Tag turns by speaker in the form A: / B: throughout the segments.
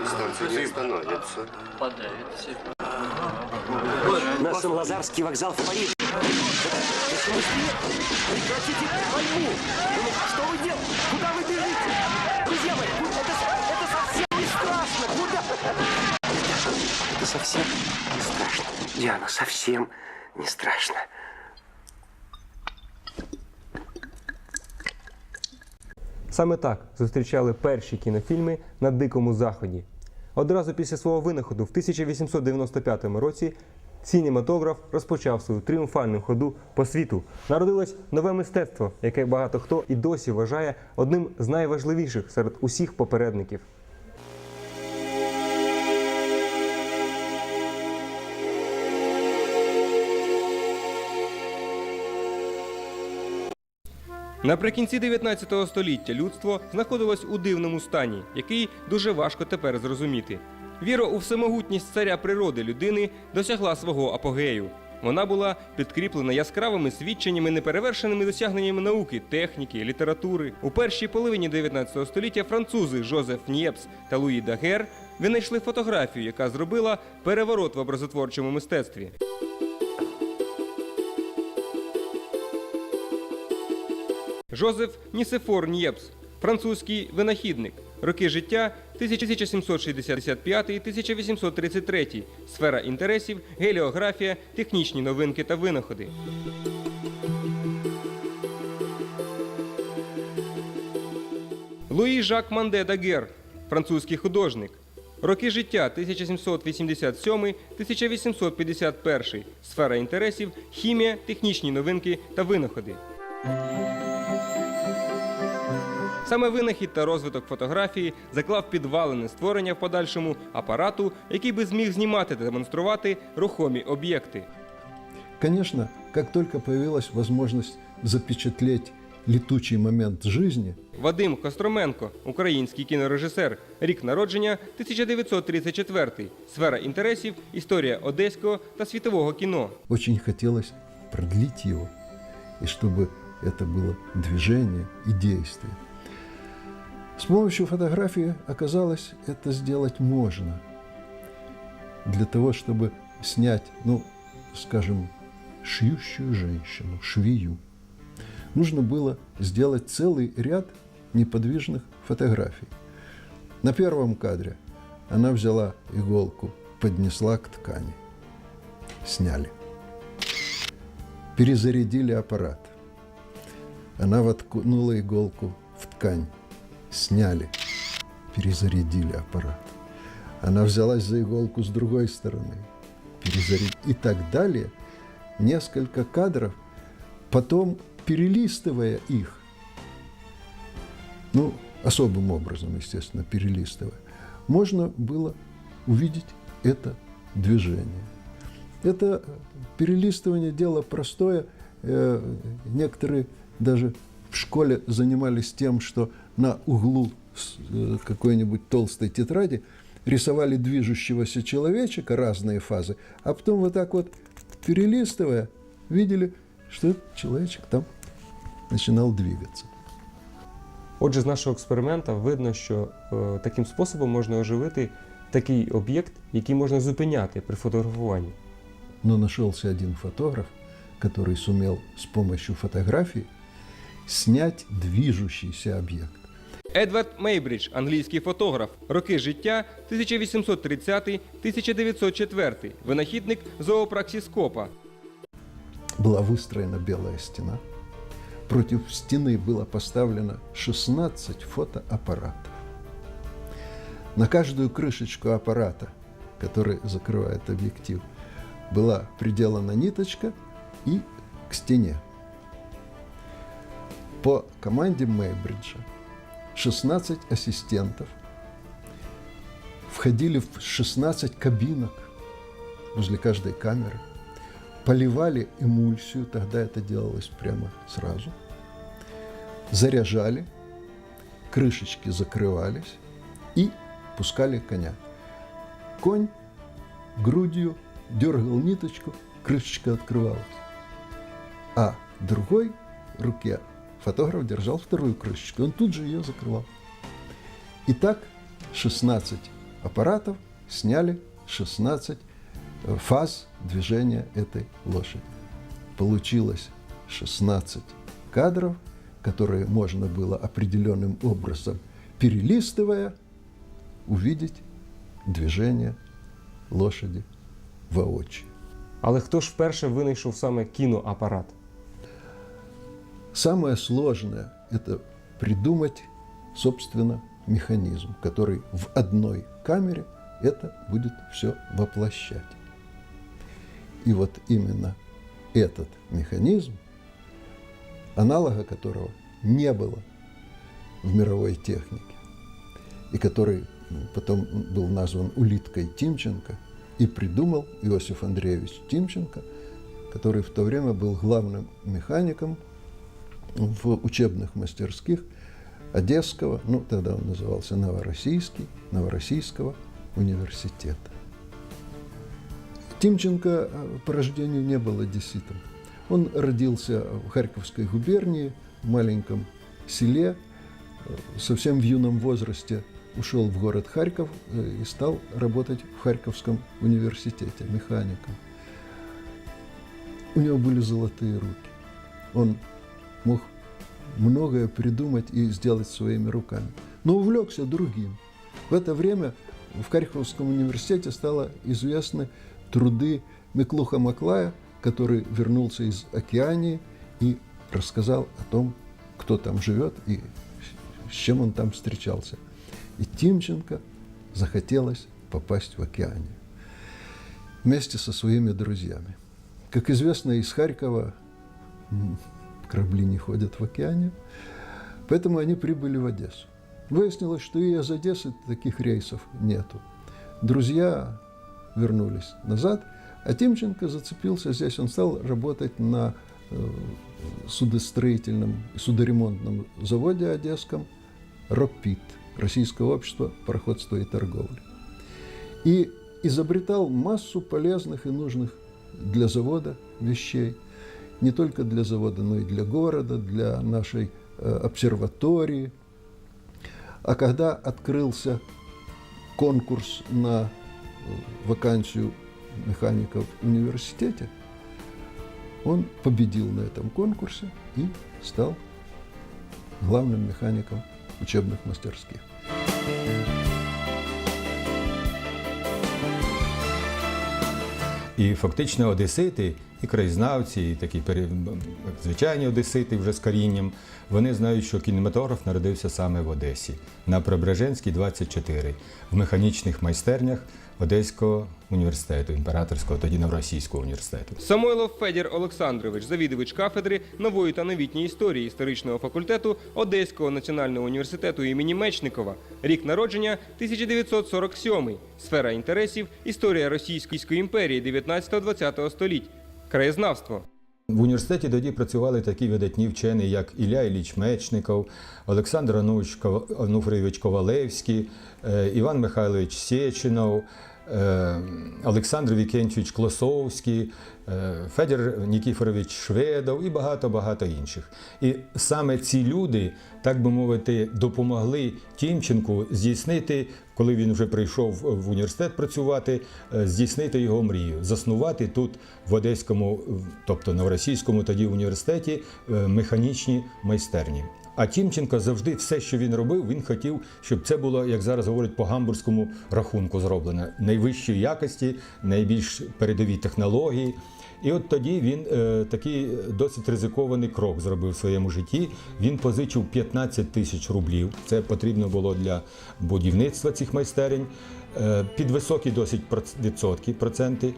A: На ремстанции не остановится.
B: Подавится.
C: На Сан-Лазарский вокзал в Париж. Прекратите пальбу! Ну, что вы делаете? Куда вы бежите? Друзья мои, это, это совсем не страшно! Куда? Это совсем не страшно. Диана, совсем не страшно.
D: Саме так зустрічали перші кінофільми на Дикому Заході. Одразу після свого винаходу в 1895 році кінематограф розпочав свою тріумфальну ходу по світу. Народилось нове мистецтво, яке багато хто і досі вважає одним з найважливіших серед усіх попередників. Наприкінці 19 століття людство знаходилось у дивному стані, який дуже важко тепер зрозуміти. Віра у всемогутність царя природи людини досягла свого апогею. Вона була підкріплена яскравими свідченнями, неперевершеними досягненнями науки, техніки, літератури. У першій половині 19 століття французи Жозеф Нєпс та Луї Дагер винайшли фотографію, яка зробила переворот в образотворчому мистецтві. Жозеф Нісефор Нєпс, французький винахідник. Роки життя 1765-1833. Сфера інтересів, геліографія, технічні новинки та винаходи. Луї Жак Манде Дагер, французький художник. Роки життя 1787-1851. Сфера інтересів, хімія, технічні новинки та винаходи. Саме винахід та розвиток фотографії заклав підвалини створення в подальшому апарату, який би зміг знімати та демонструвати рухомі об'єкти.
E: Конечно, как только появилась возможность запечатлеть летучий момент жизни,
D: Вадим Костроменко, український кінорежисер. Рік народження 1934. Сфера інтересів, історія одеського та світового кіно.
E: очень хотелось продлить его, и чтобы это было движение и действие. С помощью фотографии оказалось, это сделать можно. Для того, чтобы снять, ну, скажем, шьющую женщину, швею, нужно было сделать целый ряд неподвижных фотографий. На первом кадре она взяла иголку, поднесла к ткани. Сняли. Перезарядили аппарат. Она воткнула иголку в ткань. Сняли. Перезарядили аппарат. Она взялась за иголку с другой стороны. Перезарядили. И так далее. Несколько кадров. Потом, перелистывая их, ну, особым образом, естественно, перелистывая, можно было увидеть это движение. Это перелистывание дело простое. Э, Некоторые даже в школе занимались тем, что на углу э, какой-нибудь толстой тетради рисовали движущегося человечка, разные фазы, а потом вот так вот перелистывая, видели, что этот человечек там начинал двигаться.
D: Отже, з нашого експеримента видно, що е, таким способом можна оживити такий об'єкт, який можна зупиняти при фотографуванні.
E: Но нашелся один фотограф, который сумел с помощью фотографии снять движущийся объект.
D: Едвард Мейбридж, англійський фотограф. Роки життя 1830-1904. Винахідник зоопраксіскопа.
E: Была выстроена белая стена. Против стены было поставлено 16 фотоаппаратов. На каждую крышечку аппарата, который закрывает объектив, была приделана ниточка и к стене. По команде Мейбриджа 16 ассистентов входили в 16 кабинок возле каждой камеры, поливали эмульсию, тогда это делалось прямо сразу, заряжали, крышечки закрывались и пускали коня. Конь грудью дергал ниточку, крышечка открывалась. А другой руке фотограф держал вторую крышечку, он тут же ее закрывал. И так 16 аппаратов сняли 16 э, фаз движения этой лошади. Получилось 16 кадров, которые можно было определенным образом, перелистывая, увидеть движение лошади воочию.
D: Але хто ж вперше винайшов саме кіноапарат?
E: Самое сложное – это придумать, собственно, механизм, который в одной камере это будет все воплощать. И вот именно этот механизм, аналога которого не было в мировой технике, и который потом был назван улиткой Тимченко, и придумал Иосиф Андреевич Тимченко, который в то время был главным механиком в учебных мастерских Одесского, ну тогда он назывался Новороссийский, Новороссийского университета. Тимченко э, по рождению не был одесситом. Он родился в Харьковской губернии, в маленьком селе, э, совсем в юном возрасте ушел в город Харьков э, и стал работать в Харьковском университете механиком. У него были золотые руки. Он мог многое придумать и сделать своими руками. Но увлекся другим. В это время в Харьковском университете стало известны труды Миклуха Маклая, который вернулся из Океании и рассказал о том, кто там живет и с чем он там встречался. И Тимченко захотелось попасть в Океанию вместе со своими друзьями. Как известно, из Харькова корабли не ходят в океане, поэтому они прибыли в Одессу. Выяснилось, что и из Одессы таких рейсов нету. Друзья вернулись назад, а Тимченко зацепился здесь. Он стал работать на э, судостроительном, судоремонтном заводе одесском «Рокпит» Российское общество пароходства и торговли. И изобретал массу полезных и нужных для завода вещей. Не только для завода, но и для города, для нашей э, обсерватории. А когда открылся конкурс на э, вакансию механиков в университете, он победил на этом конкурсе и стал главным механиком учебных мастерских.
B: І фактично одесити, і краєзнавці, і такі звичайні одесити вже з корінням, вони знають, що кінематограф народився саме в Одесі, на Преображенській 24, в механічних майстернях Одеського університету, імператорського, тоді Новоросійського університету.
D: Самойлов Федір Олександрович, завідувач кафедри нової та новітньої історії історичного факультету Одеського національного університету імені Мечникова. Рік народження 1947. Сфера інтересів історія Російської імперії 19-20 століть. Краєзнавство.
B: В університеті тоді працювали такі видатні вчені, як Ілля Ілліч Мечников, Олександр Ануфрійович Ковалевський, е, Іван Михайлович Сєчинов, Олександр Вікентьович Клосовський, е, Федір Нікіфорович Шведов і багато-багато інших. І саме ці люди, так би мовити, допомогли Тімченку здійснити, коли він вже прийшов в університет працювати, е, здійснити його мрію, заснувати тут в Одеському, тобто Новоросійському тоді університеті, е, механічні майстерні. А Тімченко завжди все, що він робив, він хотів, щоб це було, як зараз говорять, по гамбурзькому рахунку зроблено найвищої якості, найбільш передові технології. І от тоді він е, такий досить ризикований крок зробив в своєму житті. Він позичив 15 тисяч рублів. Це потрібно було для будівництва цих майстерень е, під високі досить відсотки, проценти.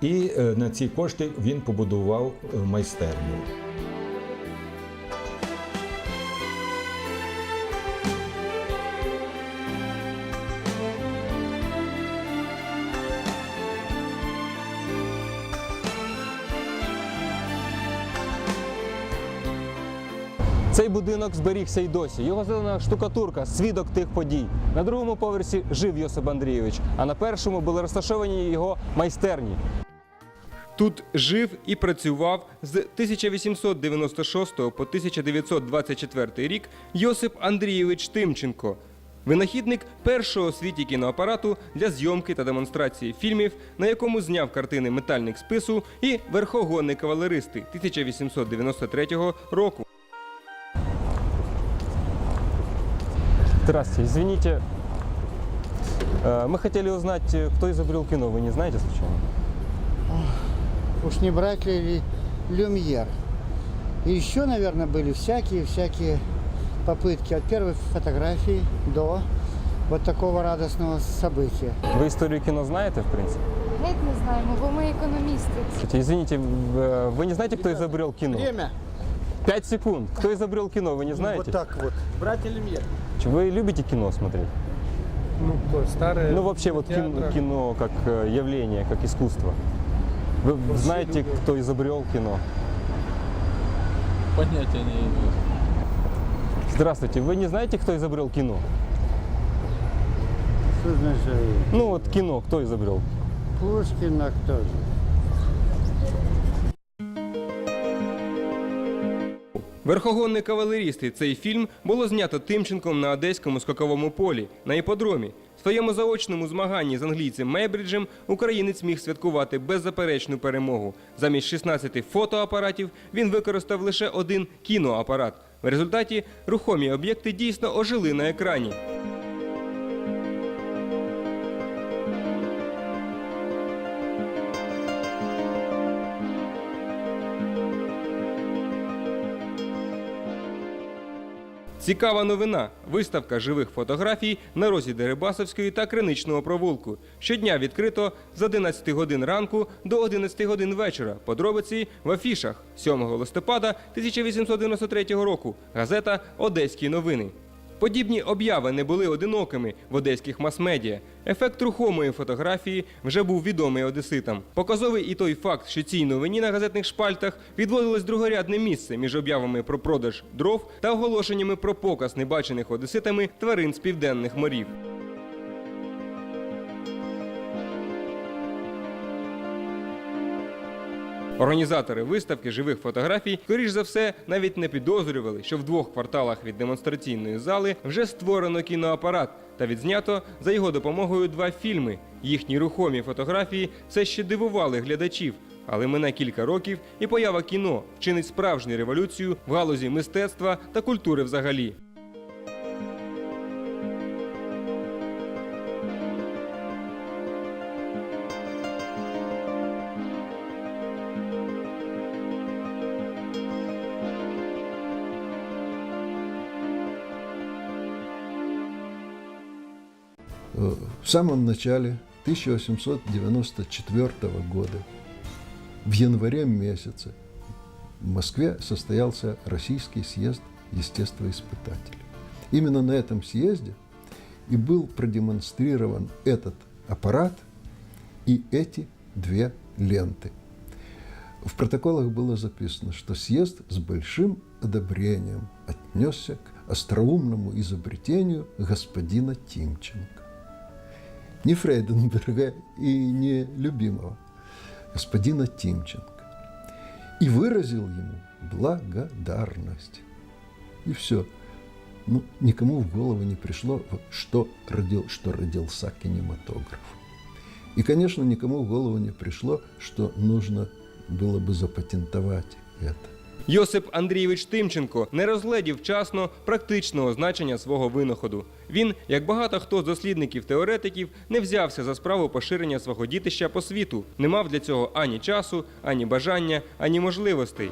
B: І е, на ці кошти він побудував е, майстерню.
D: Будинок зберігся й досі. Його зелена штукатурка свідок тих подій. На другому поверсі жив Йосип Андрійович, а на першому були розташовані його майстерні. Тут жив і працював з 1896 по 1924 рік Йосип Андрійович Тимченко. Винахідник першого світі кіноапарату для зйомки та демонстрації фільмів, на якому зняв картини Метальник спису і Верхогонний кавалеристи 1893 року.
F: Здравствуйте, извините. Э, Мы хотели узнать, э, кто изобрел кино. Вы не знаете случайно?
G: Уж не брать ли Люмьер. И еще, наверное, были всякие-всякие попытки от первой фотографии до вот такого радостного события.
F: Вы историю кино знаете, в принципе?
H: Геть не знаємо, бо ми.
F: Слушайте, Извините, э, вы не знаете, кто изобрел кино?
G: Время.
F: Пять секунд. Кто изобрел кино, вы не знаете?
G: Вот так вот. Братья Люмьер.
F: Вы любите кино смотреть?
I: Ну, старое.
F: Ну, вообще, вот кино, кино как э, явление, как искусство. Вы знаете, кто изобрел кино?
I: Понятия не имею.
F: Здравствуйте, вы не знаете, кто изобрел кино?
G: Что значит?
F: Ну, вот кино, кто изобрел?
G: Пушкин, а кто же?
D: Верхогонний кавалерісти. Цей фільм було знято Тимченком на одеському скаковому полі на іподромі. В своєму заочному змаганні з англійцем Мейбриджем українець міг святкувати беззаперечну перемогу. Замість 16 фотоапаратів він використав лише один кіноапарат. В результаті рухомі об'єкти дійсно ожили на екрані. Цікава новина. Виставка живих фотографій на розі Дерибасовської та Криничного провулку. Щодня відкрито з 11 годин ранку до 11 годин вечора. Подробиці в афішах 7 листопада 1893 року. Газета Одеські новини. Подібні обяви не були одинокими в одеських мас-медіа. Ефект рухомої фотографії вже був відомий одеситам. Показовий і той факт, що цій новині на газетних шпальтах відводилось другорядне місце між об'явами про продаж дров та оголошеннями про показ небачених одеситами тварин з південних морів. Організатори виставки живих фотографій, скоріш за все, навіть не підозрювали, що в двох кварталах від демонстраційної зали вже створено кіноапарат та відзнято за його допомогою два фільми. Їхні рухомі фотографії все ще дивували глядачів. Але мине кілька років, і поява кіно вчинить справжню революцію в галузі мистецтва та культури взагалі.
E: В самом начале 1894 года, в январе месяце, в Москве состоялся Российский съезд естествоиспытателей. Именно на этом съезде и был продемонстрирован этот аппарат и эти две ленты. В протоколах было записано, что съезд с большим одобрением отнесся к остроумному изобретению господина Тимченко. Не Фрейденберга и не любимого, господина Тимченко. И выразил ему благодарность. И все. Ну, никому в голову не пришло, что, родил, что родился кинематограф. И, конечно, никому в голову не пришло, что нужно было бы запатентовать это.
D: Йосип Андрійович Тимченко не розглядів вчасно практичного значення свого винаходу. Він, як багато хто з дослідників-теоретиків, не взявся за справу поширення свого дітища по світу, не мав для цього ані часу, ані бажання, ані можливостей.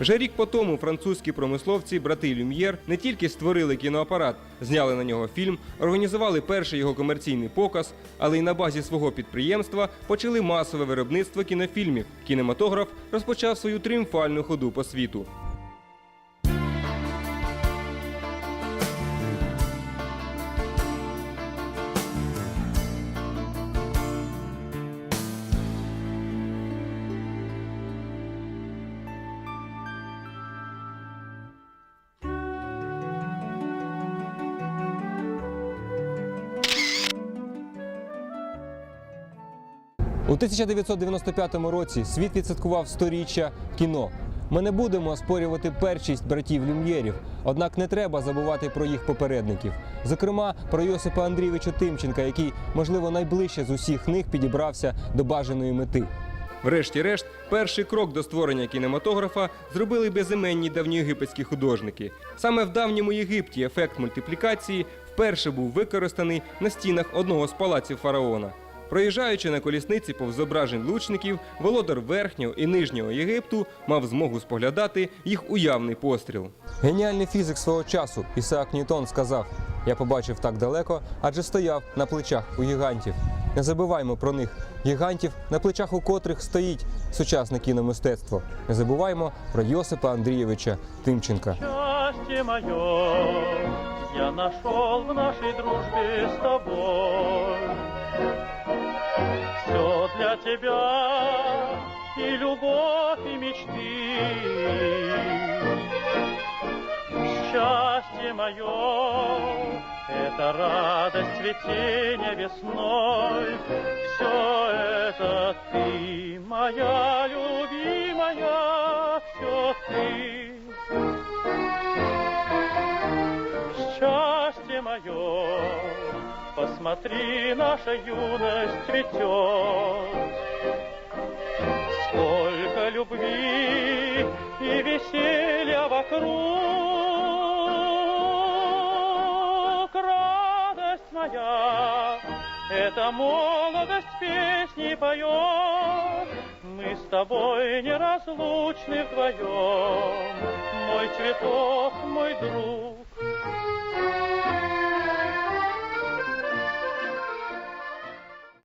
D: Вже рік по тому французькі промисловці брати Люм'єр не тільки створили кіноапарат, зняли на нього фільм, організували перший його комерційний показ, але й на базі свого підприємства почали масове виробництво кінофільмів. Кінематограф розпочав свою тріумфальну ходу по світу.
F: У 1995 році світ відсвяткував сторіччя кіно. Ми не будемо оспорювати першість братів Люм'єрів, однак не треба забувати про їх попередників. Зокрема, про Йосипа Андрійовича Тимченка, який, можливо, найближче з усіх них підібрався до бажаної мети.
D: Врешті-решт, перший крок до створення кінематографа зробили безіменні давньоєгипетські художники. Саме в давньому Єгипті ефект мультиплікації вперше був використаний на стінах одного з палаців фараона. Проїжджаючи на колісниці повз зображень лучників, володар верхнього і нижнього Єгипту мав змогу споглядати їх уявний постріл.
F: Геніальний фізик свого часу Ісаак Ньютон сказав: Я побачив так далеко, адже стояв на плечах у гігантів. Не забуваймо про них, гігантів, на плечах у котрих стоїть сучасне кіномистецтво. Не забуваймо про Йосипа Андрійовича Тимченка.
J: счастье мое я нашел в нашей дружбе с тобой. Все для тебя и любовь, и мечты. Счастье мое — это радость цветения весной. Все это ты, моя любимая, все ты. счастье мое, посмотри, наша юность цветет. Сколько любви и веселья вокруг, радость моя, эта молодость песни поет. Мы с тобой неразлучны вдвоем, мой цветок, мой друг,